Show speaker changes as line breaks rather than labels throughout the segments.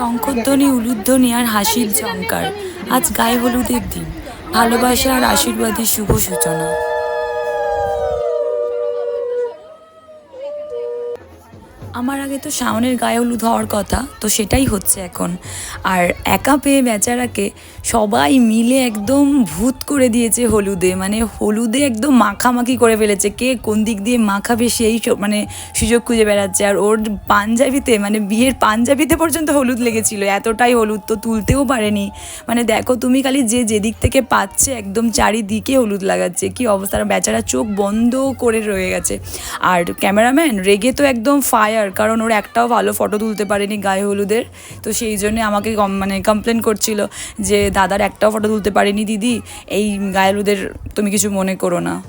শঙ্খধ্বনি উলুধ্বনি আর হাসির ঝঙ্কার আজ গায়ে হলুদের দিন। ভালোবাসা আর আশীর্বাদের শুভ সূচনা। আমার আগে তো শাওনের গায়ে হলুদ হওয়ার কথা, তো সেটাই হচ্ছে এখন। আর একা পেয়ে বেচারাকে সবাই মিলে একদম ভূত করে দিয়েছে হলুদে মানে হলুদে একদম মাখামাখি করে ফেলেছে। কে কোন দিক দিয়ে মাখাবে সেই মানে সুযোগ খুঁজে বেড়াচ্ছে। আর ওর পাঞ্জাবিতে মানে বিয়ের পাঞ্জাবিতে পর্যন্ত হলুদ লেগেছিল, এতটাই হলুদ তো তুলতেও পারেনি। মানে দেখো তুমি খালি যে যেদিক থেকে পাচ্ছে একদম চারিদিকে হলুদ লাগাচ্ছে, কি অবস্থা। বেচারা চোখ বন্ধ করে রয়ে গেছে। আর ক্যামেরাম্যান, রেগে তো একদম ফায়ার কারণ ওর একটাও ভালো ফটো তুলতে পারেনি গায়ে হলুদের। তো সেই জন্যে আমাকে মানে কমপ্লেন করছিল যে, দাদার একটাও ফটো তুলতে পারেনি, দিদি। এই গায়ে হলুদের তুমি কিছু মনে করো না।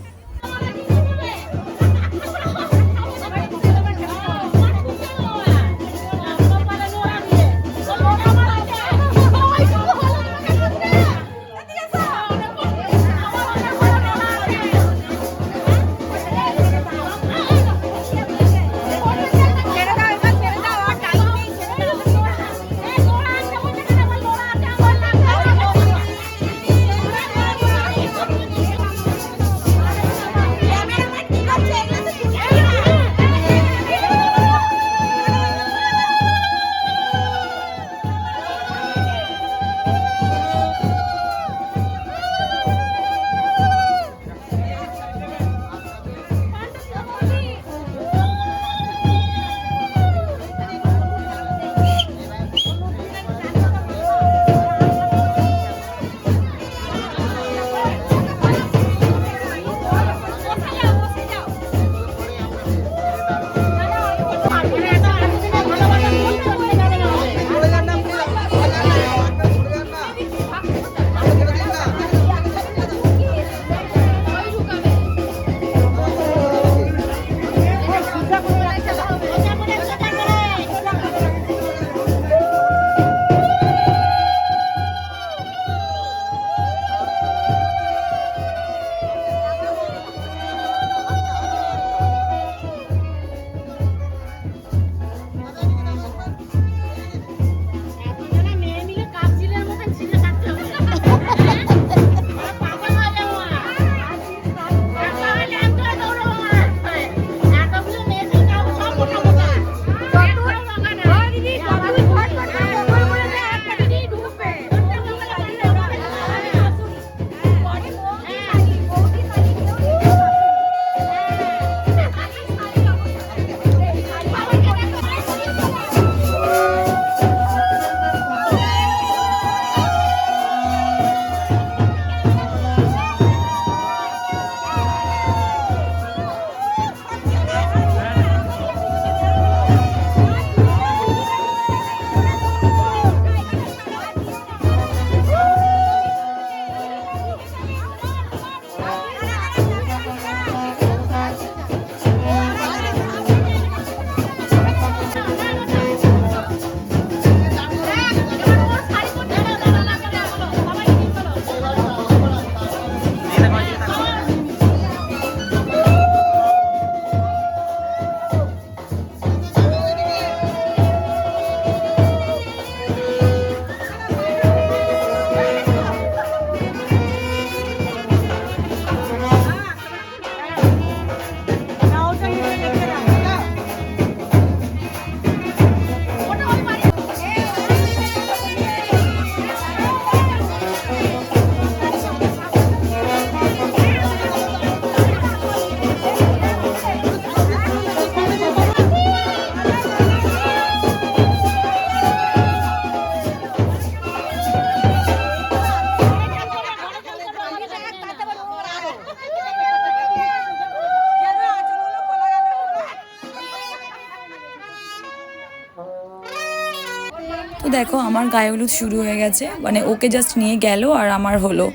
আমার
গায়ে হলুদ শুরু হয়ে গেছে মানে ওকে জাস্ট নিয়ে গেল আর আমার হলো।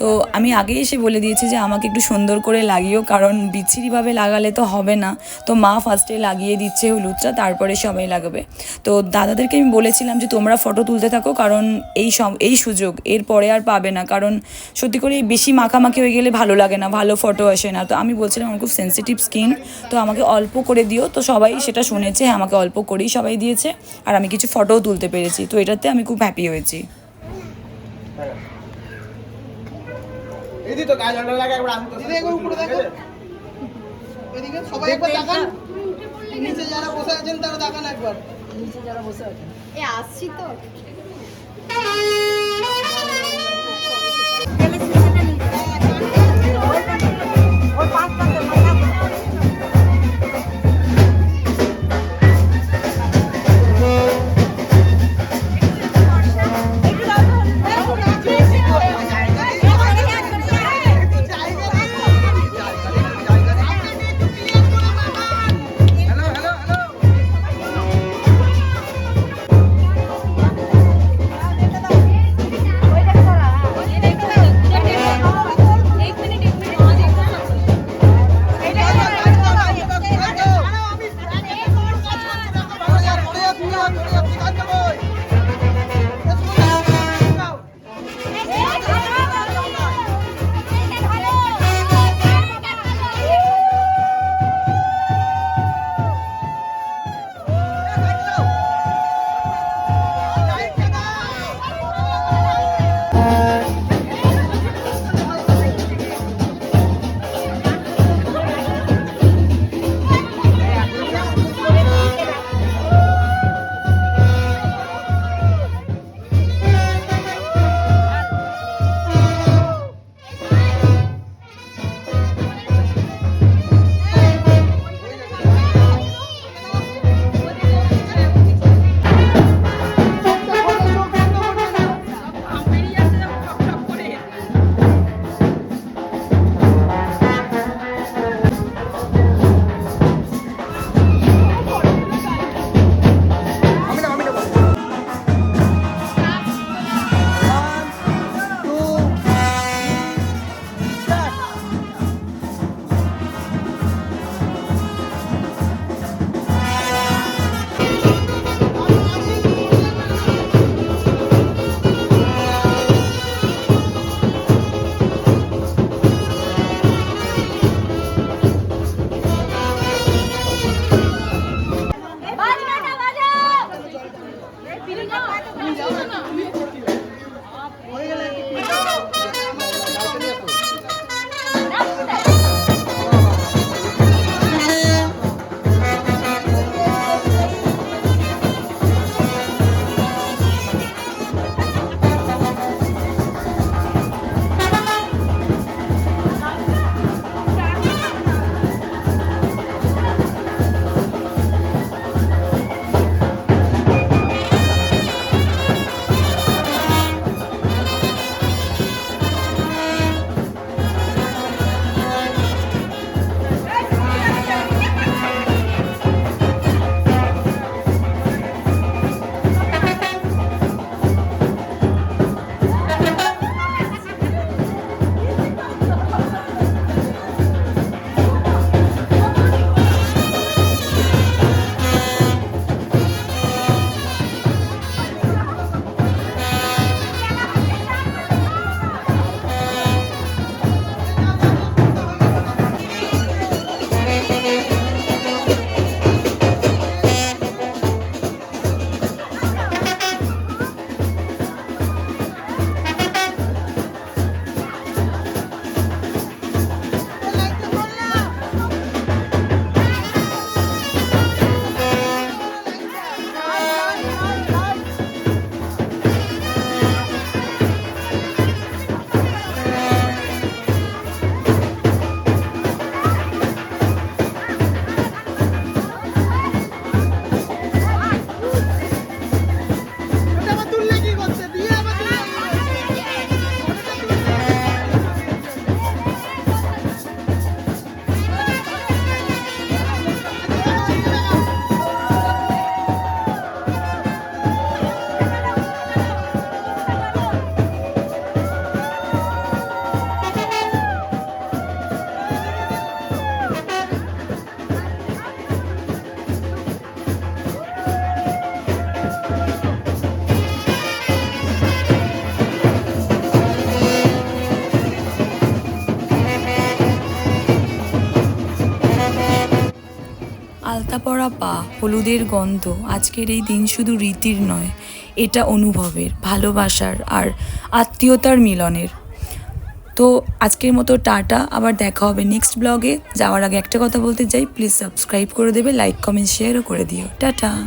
তো আমি আগে এসে বলে দিয়েছি যে আমাকে একটু সুন্দর করে লাগিও, কারণ বিচ্ছিরিভাবে লাগালে তো হবে না। তো মা ফার্স্টে লাগিয়ে দিচ্ছে হলুদটা, তারপরে সবাই লাগাবে। তো দাদাদেরকে আমি বলেছিলাম যে তোমরা ফটো তুলতে থাকো, কারণ এই সব এই সুযোগ, এরপরে আর পাবে না। কারণ সত্যি করে বেশি মাখামাখি হয়ে গেলে ভালো লাগে না, ভালো ফটো আসে না। তো আমি বলছিলাম, আমার খুব সেন্সিটিভ স্কিন তো আমাকে অল্প করে দিও। তো সবাই সেটা শুনেছে হ্যাঁ আমাকে অল্প করেই সবাই দিয়েছে, আর আমি কিছু ফটোও তুলতে পেরেছি পেরেছি। তো এটাতে আমি খুব হ্যাপি হয়েছি।
দিদি তো গায়ে ঝান্ডা লাগে একবার আমি তো।
দিদি একবার উপরে দেখো। ওইদিকে সবাই একবার তাকান নিচে যারা বসে আছেন তারা তাকান একবার।
এ আসছি তো।
করা পা, হলুদের গন্ধ, আজকের এই দিন শুধু রীতির নয়, এটা অনুভবের, ভালোবাসার আর আত্মীয়তার মিলনের। তো আজকের মতো টাটা, আবার দেখা হবে নেক্সট ব্লগে যাওয়ার আগে একটা কথা বলতে চাই প্লিজ সাবস্ক্রাইব করে দেবে লাইক কমেন্ট শেয়ারও করে দিও। টাটা!